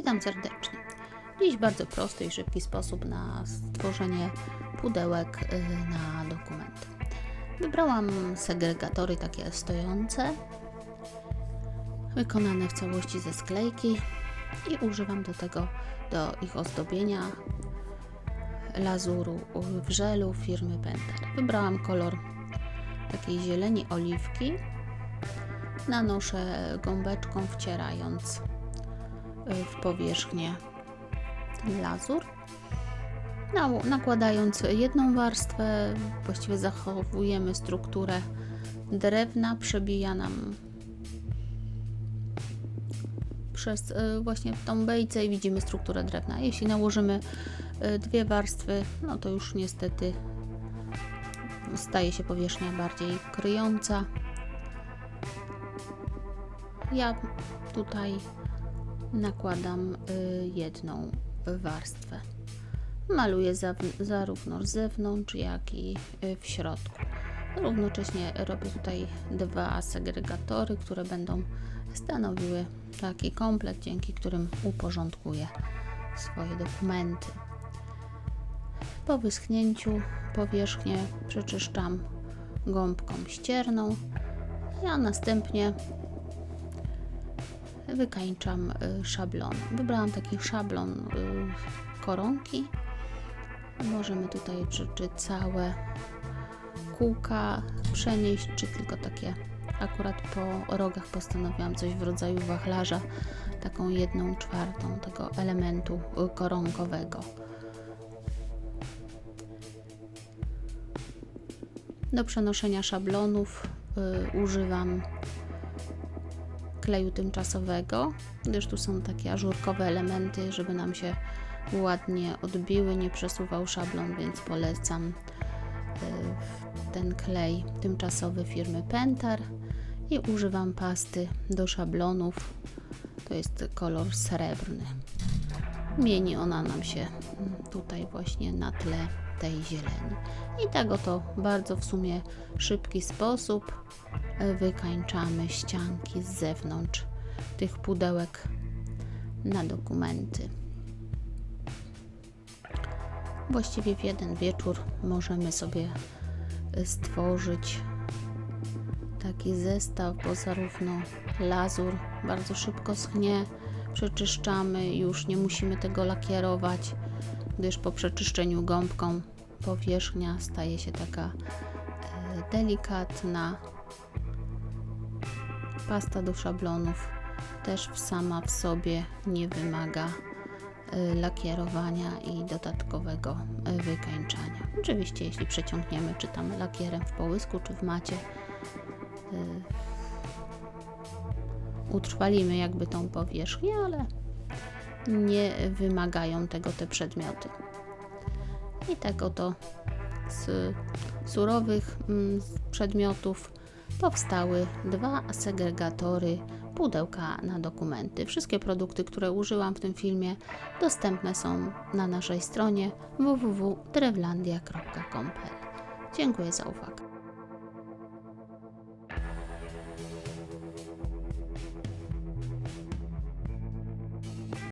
Witam serdecznie. Dziś bardzo prosty i szybki sposób na stworzenie pudełek y, na dokumenty. Wybrałam segregatory takie stojące, wykonane w całości ze sklejki i używam do tego, do ich ozdobienia lazuru w żelu firmy Penter. Wybrałam kolor takiej zieleni oliwki. Nanoszę gąbeczką wcierając w powierzchnię ten lazur. Na- Nakładając jedną warstwę, właściwie zachowujemy strukturę drewna, przebija nam przez y, właśnie tą bejcę i widzimy strukturę drewna. Jeśli nałożymy y, dwie warstwy, no to już niestety staje się powierzchnia bardziej kryjąca. Ja tutaj nakładam y, jedną warstwę. Maluję za, zarówno z zewnątrz, jak i y, w środku. Równocześnie robię tutaj dwa segregatory, które będą stanowiły taki komplet, dzięki którym uporządkuję swoje dokumenty. Po wyschnięciu powierzchnię przeczyszczam gąbką ścierną, a następnie wykańczam y, szablon. Wybrałam taki szablon y, koronki. Możemy tutaj czy, czy całe kółka przenieść, czy tylko takie akurat po rogach postanowiłam coś w rodzaju wachlarza, taką jedną czwartą tego elementu y, koronkowego. Do przenoszenia szablonów y, używam kleju tymczasowego, gdyż tu są takie ażurkowe elementy, żeby nam się ładnie odbiły, nie przesuwał szablon, więc polecam y, ten klej tymczasowy firmy Pentar i używam pasty do szablonów. To jest kolor srebrny. Mieni ona nam się tutaj właśnie na tle tej zieleni. I tak oto bardzo w sumie szybki sposób wykańczamy ścianki z zewnątrz tych pudełek na dokumenty. Właściwie w jeden wieczór możemy sobie stworzyć taki zestaw, bo zarówno lazur bardzo szybko schnie, przeczyszczamy, już nie musimy tego lakierować, gdyż po przeczyszczeniu gąbką powierzchnia staje się taka e, delikatna. Pasta do szablonów też sama w sobie nie wymaga e, lakierowania i dodatkowego e, wykańczania. Oczywiście, jeśli przeciągniemy, czy tam lakierem w połysku, czy w macie, utrwalimy jakby tą powierzchnię, ale nie wymagają tego te przedmioty. I tak oto z surowych mm, przedmiotów powstały dwa segregatory pudełka na dokumenty. Wszystkie produkty, które użyłam w tym filmie, dostępne są na naszej stronie www.drewlandia.com.pl. Dziękuję za uwagę.